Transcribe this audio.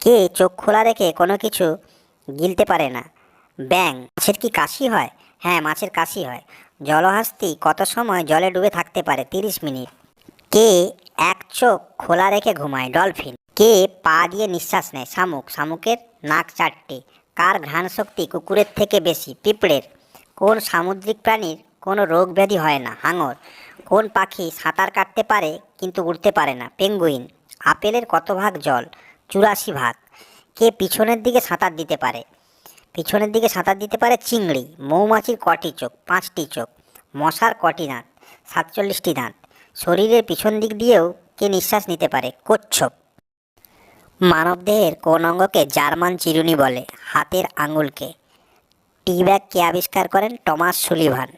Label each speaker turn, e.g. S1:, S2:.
S1: কে চোখ খোলা রেখে কোনো কিছু গিলতে পারে না? ব্যাং, মাছের কি কাশি হয়? হ্যাঁ মাছের কাশি হয়। জলহাস্তি কত সময় জলে ডুবে থাকতে পারে? তিরিশ মিনিট। কে এক চোখ খোলা রেখে ঘুমায়? ডলফিন। কে পা দিয়ে নিঃশ্বাস নেয়? শামুক। শামুকের নাক চারটে। কার ঘ্রাণ শক্তি কুকুরের থেকে বেশি? পিঁপড়ের। কোন সামুদ্রিক প্রাণীর কোনো রোগ ব্যাধি হয় না? হাঙর। কোন পাখি সাঁতার কাটতে পারে, কিন্তু উড়তে পারে না? পেঙ্গুইন। আপেলের কত ভাগ জল? চুরাশি ভাগ। কে পিছনের দিকে সাঁতার দিতে পারে? পিছনের দিকে সাঁতার দিতে পারে চিংড়ি, মৌমাছির কটি চোখ, পাঁচটি চোখ, মশার কটি দাঁত, সাতচল্লিশটি দাঁত। শরীরের পিছন দিক দিয়েও কে নিঃশ্বাস নিতে পারে? কচ্ছপ। মানবদেহের কোন অঙ্গকে জার্মান চিরুনি বলে? হাতের আঙুলকে। টি ব্যাগ কে আবিষ্কার করেন? Thomas Sullivan.